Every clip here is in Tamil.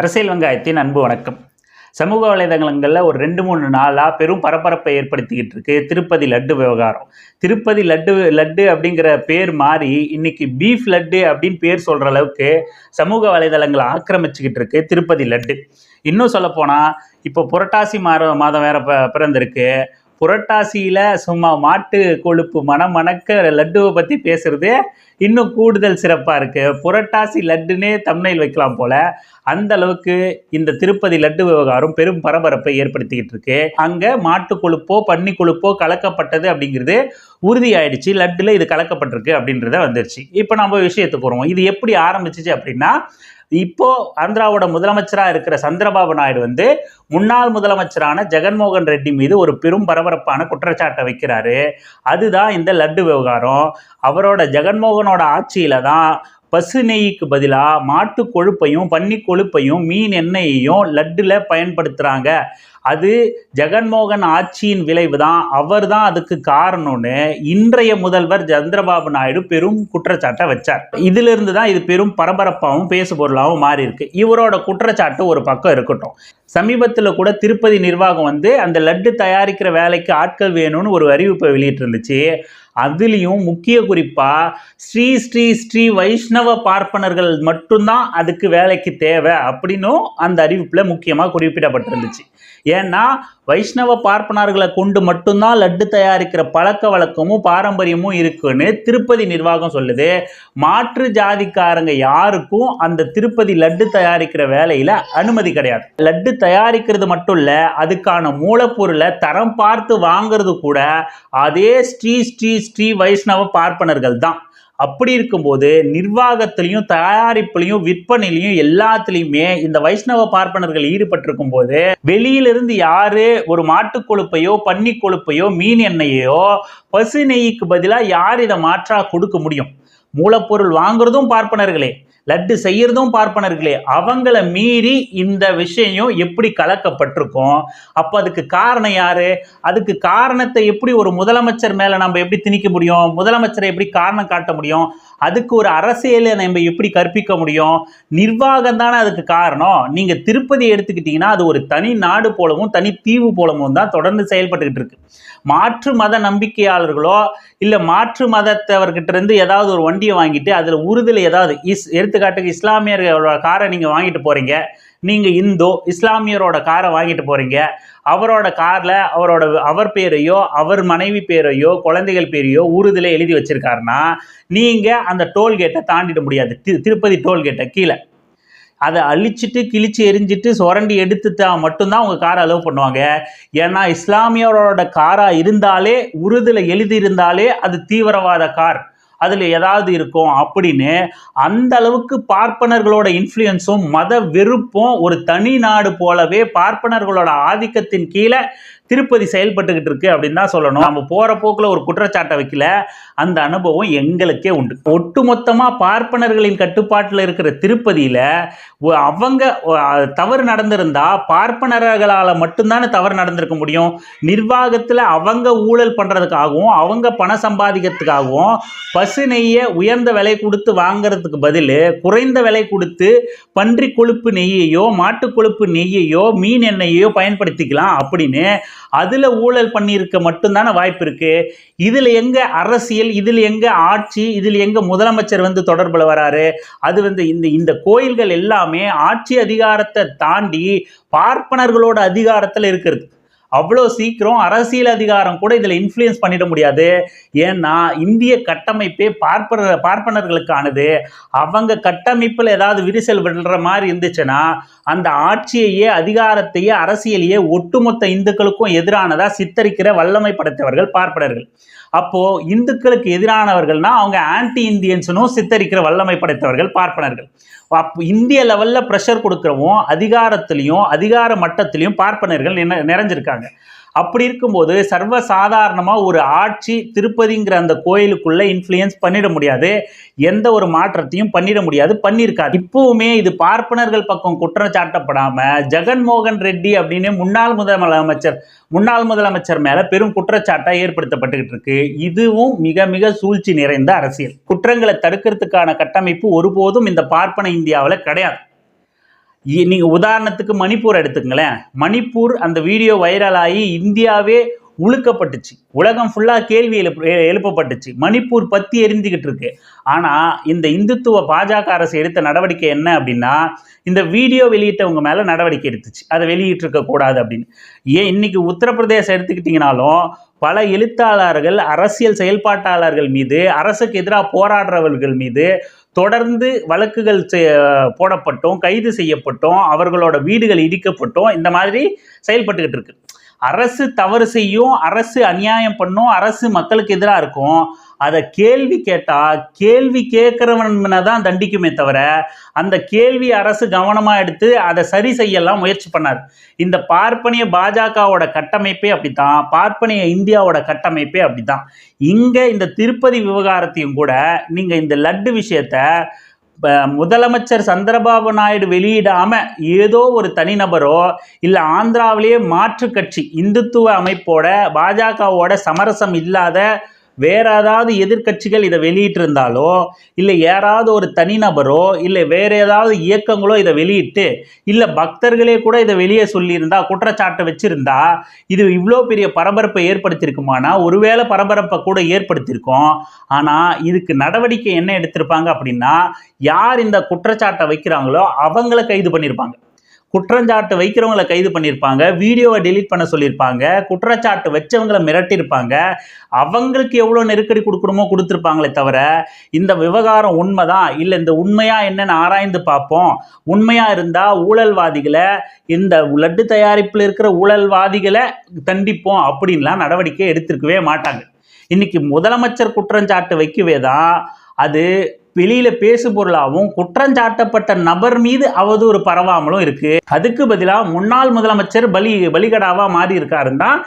அரசியல் வெங்காயத்தின் அன்பு வணக்கம். சமூக வலைதளங்களில் ஒரு ரெண்டு மூணு நாளாக பெரும் பரபரப்பை ஏற்படுத்திக்கிட்டு இருக்கு திருப்பதி லட்டு விவகாரம். திருப்பதி லட்டு லட்டு அப்படிங்கிற பேர் மாறி இன்னைக்கு பீஃப் லட்டு அப்படின்னு பேர் சொல்கிற அளவுக்கு சமூக வலைதளங்களை ஆக்கிரமிச்சுக்கிட்டு இருக்கு திருப்பதி லட்டு. இன்னும் சொல்லப்போனால் இப்போ புரட்டாசி மாத மாதம் வேற ப பிறந்திருக்கு. புரட்டாசியில் சும்மா மாட்டு கொழுப்பு மனம் மணக்க லட்டுவை பற்றி பேசுறது இன்னும் கூடுதல் சிறப்பாக இருக்குது புரட்டாசி லட்டுனே தமிழில் வைக்கலாம் போல அந்த அளவுக்கு இந்த திருப்பதி லட்டு விவகாரம் பெரும் பரபரப்பை ஏற்படுத்திக்கிட்டு இருக்கு. அங்கே மாட்டு கொழுப்போ பன்னி கொழுப்போ கலக்கப்பட்டது அப்படிங்கிறது உறுதியாயிடுச்சு லட்டில் இது கலக்கப்பட்டிருக்கு அப்படின்றத வந்துருச்சு. இப்போ நம்ம விஷயத்துக்கு வருவோம். இது எப்படி ஆரம்பிச்சிச்சு அப்படின்னா இப்போ ஆந்திராவோட முதலமைச்சராக இருக்கிற சந்திரபாபு நாயுடு வந்து முன்னாள் முதலமைச்சரான ஜெகன்மோகன் ரெட்டி மீது ஒரு பெரும் பரபரப்பான குற்றச்சாட்டை வைக்கிறாரு. அதுதான் இந்த லட்டு விவகாரம். அவரோட ஜெகன்மோகனோட ஆட்சியில தான் பசு நெய்க்கு பதிலாக மாட்டு கொழுப்பையும் பன்னி கொழுப்பையும் மீன் எண்ணெயையும் லட்டில் பயன்படுத்துகிறாங்க அது ஜெகன்மோகன் ஆட்சியின் விளைவு தான் அவர் தான் அதுக்கு காரணம்னு இன்றைய முதல்வர் சந்திரபாபு நாயுடு பெரும் குற்றச்சாட்டை வச்சார். இதிலிருந்து தான் இது பெரும் பரபரப்பாகவும் பேசுபொருளாகவும் மாறி இருக்கு இவரோட குற்றச்சாட்டு ஒரு பக்கம் இருக்கட்டும். சமீபத்தில் கூட திருப்பதி நிர்வாகம் வந்து அந்த லட்டு தயாரிக்கிற வேலைக்கு ஆட்கள் வேணும்னு ஒரு அறிவிப்பை வெளியிட்டிருந்துச்சு. அதுலேயும் முக்கிய குறிப்பாக ஸ்ரீ ஸ்ரீ ஸ்ரீ வைஷ்ணவ பார்ப்பனர்கள் மட்டும்தான் அதுக்கு வேலைக்கு தேவை அப்படின்னும் அந்த அறிவிப்பில் முக்கியமாக குறிப்பிடப்பட்டிருந்துச்சு. ஏன்னா வைஷ்ணவ பார்ப்பனர்களை கொண்டு மட்டும்தான் லட்டு தயாரிக்கிற பழக்க வழக்கமும் பாரம்பரியமும் இருக்குன்னு திருப்பதி நிர்வாகம் சொல்லுது. மாற்று ஜாதிக்காரங்க யாருக்கும் அந்த திருப்பதி லட்டு தயாரிக்கிற வேலையில் அனுமதி கிடையாது. லட்டு தயாரிக்கிறது மட்டும் இல்லை அதுக்கான மூலப்பொருளை தரம் பார்த்து வாங்கிறது கூட அதே ஸ்ரீ ஸ்ரீ ஸ்ரீ வைஷ்ணவ பார்ப்பனர்கள் தான். அப்படி இருக்கும்போது நிர்வாகத்திலையும் தயாரிப்புலையும் விற்பனையிலையும் எல்லாத்துலேயுமே இந்த வைஷ்ணவ பார்ப்பனர்கள் ஈடுபட்டிருக்கும் போது வெளியிலிருந்து யாரு ஒரு மாட்டு கொழுப்பையோ பன்னி கொழுப்பையோ மீன் எண்ணெயையோ பசு நெய்க்கு பதிலாக யார் இதை மாற்றா கொடுக்க முடியும்? மூலப்பொருள் வாங்குறதும் பார்ப்பனர்களே. லட்டு செய்யறதும் பார்ப்பனர்களே அவங்கள மீறி இந்த விஷயம் எப்படி கலக்கப்பட்டிருக்கும்? அப்போ அதுக்கு காரணம் யாரு? அதுக்கு காரணத்தை எப்படி ஒரு முதலமைச்சர் மேல நம்ம எப்படி திணிக்க முடியும்? முதலமைச்சரை எப்படி காரணம் காட்ட முடியும்? அதுக்கு ஒரு அரசியலை நம்ம எப்படி கற்பிக்க முடியும்? நிர்வாகம் தானே அதுக்கு காரணம். நீங்க திருப்பதி எடுத்துக்கிட்டீங்கன்னா அது ஒரு தனி நாடு போலவும் தனி தீவு போலவும் தான் தொடர்ந்து செயல்பட்டுக்கிட்டு இருக்கு. மாற்று மத நம்பிக்கையாளர்களோ இல்லை மாற்று மதத்தவர்கிட்ட இருந்து ஏதாவது ஒரு வண்டியை வாங்கிட்டு அதில் உறுதியில் ஏதாவது இஸ் எடுத்து எடுத்துக்காட்டுக்கு இஸ்லாமியர்களோட காரை நீங்கள் வாங்கிட்டு போகிறீங்க நீங்கள் இந்து இஸ்லாமியரோட காரை வாங்கிட்டு போகிறீங்க அவரோட காரில் அவரோட அவர் பேரையோ அவர் மனைவி பேரையோ குழந்தைகள் பேரையோ உறுதியில் எழுதி வச்சிருக்காருன்னா நீங்கள் அந்த டோல்கேட்டை தாண்டிட முடியாது. தி- திருப்பதி டோல்கேட்டை கீழே. அதை அழிச்சிட்டு கிழிச்சு எரிஞ்சிட்டு சுரண்டி எடுத்துட்டா மட்டும்தான் உங்கள் காரை அலோவ் பண்ணுவாங்க. ஏன்னா இஸ்லாமியரோட காராக இருந்தாலே உறுதியில் எழுதியிருந்தாலே அது தீவிரவாத கார். அதில் ஏதாவது இருக்கும் அப்படின்னு அந்த அளவுக்கு பார்ப்பனர்களோட இன்ஃப்ளூயன்ஸும் மத வெறுப்பும் ஒரு தனி நாடு போலவே பார்ப்பனர்களோட ஆதிக்கத்தின் கீழே திருப்பதி செயல்பட்டுக்கிட்டு இருக்கு அப்படின்னு தான் சொல்லணும். நம்ம போகிற போக்கில் ஒரு குற்றச்சாட்டை வைக்கல. அந்த அனுபவம் எங்களுக்கே உண்டு. ஒட்டுமொத்தமாக பார்ப்பனர்களின் கட்டுப்பாட்டில் இருக்கிற திருப்பதியில் அவங்க தவறு நடந்திருந்தா பார்ப்பனர்களால் மட்டும்தானே தவறு நடந்திருக்க முடியும். நிர்வாகத்தில் அவங்க ஊழல் பண்ணுறதுக்காகவும் அவங்க பணம் சம்பாதிக்கிறதுக்காகவும் பசு நெய்யை உயர்ந்த விலை கொடுத்து வாங்குறதுக்கு பதில் குறைந்த விலை கொடுத்து பன்றி கொழுப்பு நெய்யையோ மாட்டு கொழுப்பு நெய்யையோ மீன் எண்ணெயையோ பயன்படுத்திக்கலாம் அப்படின்னு அதில் ஊழல் பண்ணியிருக்க மட்டும்தானே வாய்ப்பு இருக்குது இதில் எங்கே அரசியல் இதில் எங்கே ஆட்சி இதில் எங்கே முதலமைச்சர் வந்து தொடர்பில் வராரு? அது வந்து இந்த இந்த கோயில்கள் எல்லாமே ஆட்சி அதிகாரத்தை தாண்டி பார்ப்பனர்களோட அதிகாரத்தில் இருக்கிறது. அவ்வளோ சீக்கிரம் அரசியல் அதிகாரம் கூட இதில் இன்ஃப்ளூயன்ஸ் பண்ணிட முடியாது. ஏன்னா இந்திய கட்டமைப்பே பார்ப்பன பார்ப்பனர்களுக்கானது. அவங்க கட்டமைப்பில் ஏதாவது விரிசல் விடுற மாதிரி இருந்துச்சுன்னா அந்த ஆட்சியையே அதிகாரத்தையே அரசியலையே ஒட்டுமொத்த இந்துக்களுக்கும் எதிரானதாக சித்தரிக்கிற வல்லமை படைத்தவர்கள் பார்ப்பனர்கள். அப்போ இந்துக்களுக்கு எதிரானவர்கள்னா அவங்க ஆன்டி இந்தியன்ஸ்னும் சித்தரிக்கிற வல்லமை படைத்தவர்கள் பார்ப்பனர்கள். அப்போ இந்திய லெவலில் ப்ரெஷர் கொடுக்குறவும் அதிகாரத்திலையும் அதிகார மட்டத்திலையும் பார்ப்பனர்கள் நிறைஞ்சிருக்காங்க. அப்படி இருக்கும்போது சர்வ சாதாரணமாக ஒரு ஆட்சி திருப்பதிங்கிற அந்த கோயிலுக்குள்ளே இன்ஃப்ளூயன்ஸ் பண்ணிட முடியாது. எந்த ஒரு மாற்றத்தையும் பண்ணிட முடியாது பண்ணியிருக்காது. இப்பவுமே இது பார்ப்பனர்கள் பக்கம் குற்றம் சாட்டப்படாம ஜெகன்மோகன் ரெட்டி அப்படின்னு முன்னாள் முதலமைச்சர் முன்னாள் முதலமைச்சர் மேலே பெரும் குற்றச்சாட்டாக ஏற்படுத்தப்பட்டுக்கிட்டு இருக்கு. இதுவும் மிக மிக சூழ்ச்சி நிறைந்த அரசியல். குற்றங்களை தடுக்கிறதுக்கான கட்டமைப்பு ஒருபோதும் இந்த பார்ப்பன இந்தியாவில் கிடையாது. இ- உதாரணத்துக்கு மணிப்பூர் எடுத்துக்கங்களேன். மணிப்பூர் அந்த வீடியோ வைரலாகி இந்தியாவே உழுக்கப்பட்டுச்சு. உலகம் ஃபுல்லாக கேள்வி எழுப்பு எழுப்பப்பட்டுச்சு. மணிப்பூர் பற்றி எரிஞ்சுக்கிட்டு இருக்கு. ஆனால் இந்த இந்துத்துவ பாஜக அரசு எடுத்த நடவடிக்கை என்ன அப்படின்னா இந்த வீடியோ வெளியிட்டவங்க மேலே நடவடிக்கை எடுத்துச்சு. அதை வெளியிட்டிருக்க கூடாது அப்படின்னு. ஏன் இன்னைக்கு உத்தரப்பிரதேசம் எடுத்துக்கிட்டிங்கனாலும் பல எழுத்தாளர்கள் அரசியல் செயல்பாட்டாளர்கள் மீது அரசுக்கு எதிராக போராடுறவர்கள் மீது தொடர்ந்து வழக்குகள் போடப்பட்டோம் போடப்பட்டும் கைது செய்யப்பட்டும் அவர்களோட வீடுகள் இடிக்கப்பட்டும் இந்த மாதிரி செயல்பட்டுக்கிட்டு இருக்கு. அரசு தவறு செய்யும் அரசு அநியாயம் பண்ணும் அரசு மக்களுக்கு எதிராக இருக்கும். அதை கேள்வி கேட்டால் கேள்வி கேட்குறவன தான் தண்டிக்குமே தவிர அந்த கேள்வி அரசு கவனமாக எடுத்து அதை சரி செய்யலாம் முயற்சி பண்ணாது இந்த பார்ப்பனிய பாஜகவோட கட்டமைப்பே அப்படித்தான் பார்ப்பனிய இந்தியாவோட கட்டமைப்பே அப்படித்தான். இங்கே இந்த திருப்பதி விவகாரத்தையும் கூட நீங்கள் இந்த லட்டு விஷயத்த இப்போ முதலமைச்சர் சந்திரபாபு நாயுடு வெளியிடாமல் ஏதோ ஒரு தனிநபரோ இல்லை ஆந்திராவிலேயே மாற்று கட்சி இந்துத்துவ அமைப்போட பாஜகவோட சமரசம் இல்லாத வேற ஏதாவது எதிர்க்கட்சிகள் இதை வெளியிட்டிருந்தாலோ இல்லை யாராவது ஒரு தனிநபரோ இல்லை வேற ஏதாவது இயக்கங்களோ இதை வெளியிட்டு இல்லை பக்தர்களே கூட இதை வெளியே சொல்லியிருந்தா குற்றச்சாட்டை வச்சிருந்தா இது இவ்வளோ பெரிய பரபரப்பை ஏற்படுத்தியிருக்குமானா? ஒருவேளை பரபரப்பை கூட ஏற்படுத்தியிருக்கோம். ஆனால் இதுக்கு நடவடிக்கை என்ன எடுத்திருப்பாங்க அப்படின்னா யார் இந்த குற்றச்சாட்டை வைக்கிறாங்களோ அவங்கள கைது பண்ணியிருப்பாங்க. குற்றச்சாட்டு வைக்கிறவங்கள கைது பண்ணியிருப்பாங்க வீடியோவை டெலீட் பண்ண சொல்லியிருப்பாங்க குற்றச்சாட்டு வச்சவங்களை மிரட்டியிருப்பாங்க. அவங்களுக்கு எவ்வளோ நெருக்கடி கொடுக்கணுமோ கொடுத்துருப்பாங்களே தவிர இந்த விவகாரம் உண்மைதான் இல்லை இந்த உண்மையாக என்னன்னு ஆராய்ந்து பார்ப்போம். உண்மையாக இருந்தால் ஊழல்வாதிகளை இந்த லட்டு தயாரிப்பில் இருக்கிற ஊழல்வாதிகளை தண்டிப்போம் அப்படின்லாம் நடவடிக்கை எடுத்திருக்கவே மாட்டாங்க. இன்னைக்கு முதலமைச்சர் குற்றஞ்சாட்டு வைக்கவே தான் அது வெளியில பேசு பொருளாகவும் குற்றஞ்சாட்டப்பட்ட நபர் மீது அவதூறு பரவாமலும் இருக்கு. அதுக்கு பதிலாக முன்னாள் முதலமைச்சர் பலி பலிகடாவா மாறி இருக்காருன்னு தான்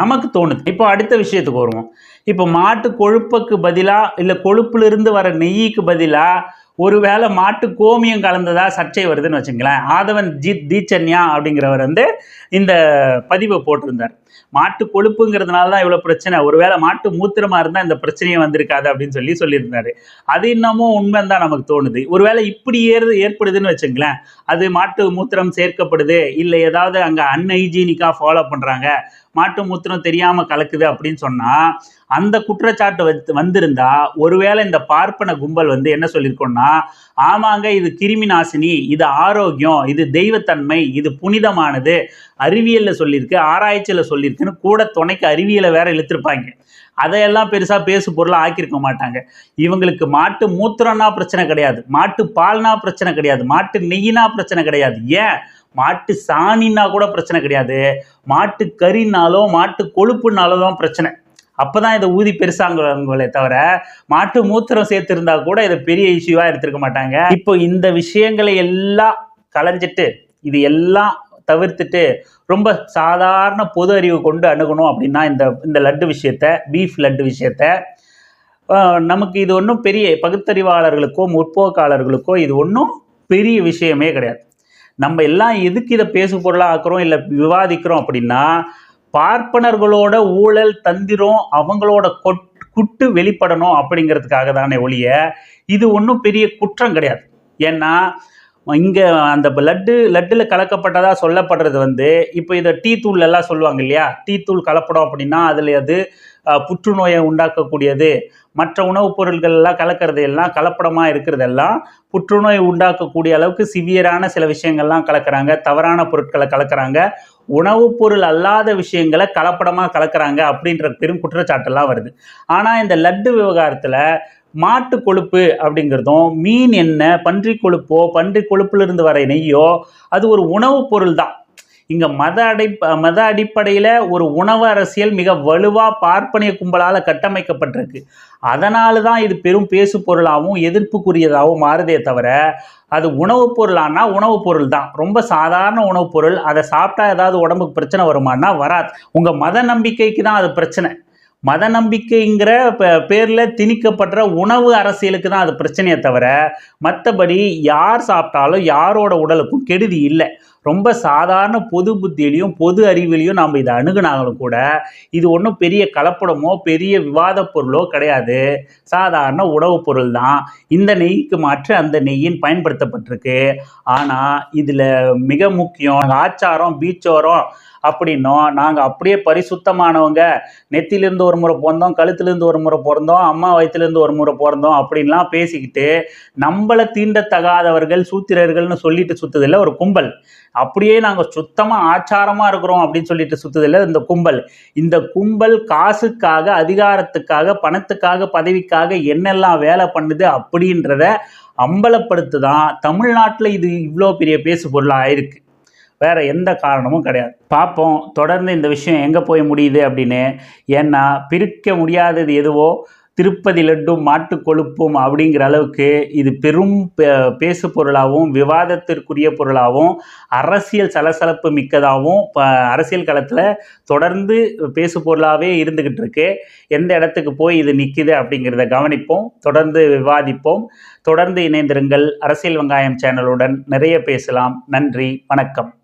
நமக்கு தோணுது. இப்போ அடுத்த விஷயத்துக்கு வருவோம். இப்போ மாட்டு கொழுப்புக்கு பதிலாக இல்லை கொழுப்புலேருந்து வர நெய்யிக்கு பதிலாக ஒருவேளை மாட்டு கோமியம் கலந்ததா சர்ச்சை வருதுன்னு வச்சுங்களேன். ஆதவன் ஜித் தீச்சன்யா அப்படிங்கிறவர் வந்து இந்த பதிவை போட்டிருந்தார். மாட்டு கொழுப்புங்கிறதுனால தான் இவ்வளோ பிரச்சனை. ஒருவேளை மாட்டு மூத்திரமாக இருந்தால் இந்த பிரச்சனையே வந்திருக்காது அப்படின்னு சொல்லி சொல்லியிருந்தாரு. அது இன்னமும் உண்மை தான் நமக்கு தோணுது. ஒருவேளை இப்படி ஏறு ஏற்படுதுன்னு வச்சுங்களேன் அது மாட்டு மூத்திரம் சேர்க்கப்படுது இல்லை ஏதாவது அங்கே அன்ஹைஜீனிக்காக ஃபாலோ பண்ணுறாங்க மாட்டு மூத்திரம் தெரியாமல் கலக்குது அப்படின்னு சொன்னால் அந்த குற்றச்சாட்டு வந்து வந்திருந்தா ஒருவேளை இந்த பார்ப்பன கும்பல் வந்து என்ன சொல்லியிருக்கோம்னா ஆமாங்க இது கிருமி நாசினி இது ஆரோக்கியம் இது தெய்வத்தன்மை இது புனிதமானது அறிவியலில் சொல்லியிருக்கு ஆராய்ச்சியில் சொல்லியிருக்குன்னு கூட துணைக்கு அறிவியலை வேற இழுத்துருப்பாங்க. அதையெல்லாம் பெருசாக பேசு பொருளாக ஆக்கியிருக்க மாட்டாங்க. இவங்களுக்கு மாட்டு மூத்திரம்னா பிரச்சனை கிடையாது மாட்டு பால்னா பிரச்சனை கிடையாது மாட்டு நெய்யினா பிரச்சனை கிடையாது. ஏன்? மாட்டு சாணின்னா கூட பிரச்சனை கிடையாது மாட்டு கறினாலோ மாட்டு கொழுப்புனாலோ தான் பிரச்சனை. அப்பதான் இதை ஊதி பெருசாங்களே தவிர மாட்டு மூத்திரம் சேர்த்துருந்தா கூட இதை பெரிய இஷ்யூவாக எடுத்துருக்க மாட்டாங்க. இப்போ இந்த விஷயங்களை எல்லாம் களைஞ்சிட்டு இது எல்லாம் தவிர்த்துட்டு ரொம்ப சாதாரண பொது அறிவு கொண்டு அணுகணும் அப்படின்னா இந்த இந்த லட்டு விஷயத்த பீஃப் லட்டு விஷயத்த நமக்கு இது ஒன்றும் பெரிய பகுத்தறிவாளர்களுக்கோ முற்போக்காளர்களுக்கோ இது ஒன்றும் பெரிய விஷயமே கிடையாது. நம்ம எல்லாம் எதுக்கு இதை பேசு பொருளாக ஆக்குறோம் இல்லை விவாதிக்கிறோம் அப்படின்னா பார்ப்பனர்களோட ஊழல் தந்திரம் அவங்களோட கொட் குட்டு வெளிப்படணும் அப்படிங்கிறதுக்காக தானே ஒழிய இது ஒன்றும் பெரிய குற்றம் கிடையாது. ஏன்னா இங்கே அந்த லட்டு லட்டில் கலக்கப்பட்டதாக சொல்லப்படுறது வந்து இப்போ இதை டீ தூள் எல்லாம் சொல்லுவாங்க இல்லையா? டீ தூள் கலப்படம் அப்படின்னா அதில் அது புற்றுநோயை உண்டாக்கக்கூடியது. மற்ற உணவுப் பொருட்கள் எல்லாம் கலக்கிறது எல்லாம் கலப்படமாக இருக்கிறதெல்லாம் புற்றுநோய் உண்டாக்கக்கூடிய அளவுக்கு சிவியரான சில விஷயங்கள்லாம் கலக்கிறாங்க. தவறான பொருட்களை கலக்கிறாங்க. உணவுப் பொருள் அல்லாத விஷயங்களை கலப்படமாக கலக்கிறாங்க அப்படின்ற பெரும் குற்றச்சாட்டெல்லாம் வருது. ஆனால் இந்த லட்டு விவகாரத்தில் மாட்டு கொழுப்பு அப்படிங்கிறதும் மீன் என்ன பன்றி கொழுப்போ பன்றி கொழுப்புலேருந்து வர நெய்யோ அது ஒரு உணவுப் பொருள் தான் இங்கே மத அடை மத அடிப்படையில் ஒரு உணவு அரசியல் மிக வலுவாக பார்ப்பனிய கும்பலால் கட்டமைக்கப்பட்டிருக்கு. அதனால தான் இது பெரும் பேசு பொருளாகவும் எதிர்ப்புக்குரியதாகவும் மாறுதே தவிர அது உணவுப் பொருளானா உணவுப் பொருள் தான் ரொம்ப சாதாரண உணவுப் பொருள். அதை சாப்பிட்டா ஏதாவது உடம்புக்கு பிரச்சனை வருமானா வராது. உங்கள் மத நம்பிக்கைக்கு தான் அது பிரச்சனை. மத நம்பிக்கைங்கிற பேரில் திணிக்கப்படுற உணவு அரசியலுக்கு தான் அது பிரச்சனையே தவிர மற்றபடி யார் சாப்பிட்டாலும் யாரோட உடலுக்கும் கெடுதி இல்லை. ரொம்ப சாதாரண பொது புத்தியிலையும் பொது அறிவிலையும் நாம் இதை அணுகுனாலும் கூட இது ஒன்றும் பெரிய கலப்படமோ பெரிய விவாத பொருளோ கிடையாது. சாதாரண உணவுப் பொருள் தான். இந்த நெய்க்கு மாற்று அந்த நெய்யின் பயன்படுத்தப்பட்டிருக்கு. ஆனால் இதில் மிக முக்கியம் ஆச்சாரம் பீச்சோரம் அப்படின்னும் நாங்கள் அப்படியே பரிசுத்தமானவங்க. நெத்திலிருந்து ஒரு முறை பிறந்தோம் கழுத்துலேருந்து ஒரு முறை பிறந்தோம் அம்மா வயிற்றுலேருந்து ஒரு முறை பிறந்தோம் அப்படின்லாம் பேசிக்கிட்டு நம்மளை தீண்டத்தகாதவர்கள் சூத்திரர்கள்னு சொல்லிட்டு சுத்துதில்ல ஒரு கும்பல். அப்படியே நாங்கள் சுத்தமாக ஆச்சாரமாக இருக்கிறோம் அப்படின்னு சொல்லிட்டு சுத்ததில்லை இந்த கும்பல். இந்த கும்பல் காசுக்காக அதிகாரத்துக்காக பணத்துக்காக பதவிக்காக என்னெல்லாம் வேலை பண்ணுது அப்படின்றத அம்பலப்படுத்து தான் தமிழ்நாட்டில் இது இவ்வளோ பெரிய பேசு பொருளாக ஆயிருக்கு வேற எந்த காரணமும் கிடையாது. பார்ப்போம் தொடர்ந்து இந்த விஷயம் எங்கே போய் முடியுது அப்படின்னு. ஏன்னா பிரிக்க முடியாதது எதுவோ திருப்பதி லட்டும் மாட்டு கொழுப்பும் அப்படிங்கிற அளவுக்கு இது பெரும் பேசு பொருளாகவும் விவாதத்திற்குரிய பொருளாகவும் அரசியல் சலசலப்பு மிக்கதாகவும் இப்போ அரசியல் களத்தில் தொடர்ந்து பேசு பொருளாகவே இருந்துக்கிட்டு இருக்கு. எந்த இடத்துக்கு போய் இது நிற்கிது அப்படிங்கிறத கவனிப்போம் தொடர்ந்து விவாதிப்போம். தொடர்ந்து இணைந்திருங்கள். அரசியல் வெங்காயம் சேனலுடன் நிறைய பேசலாம். நன்றி வணக்கம்.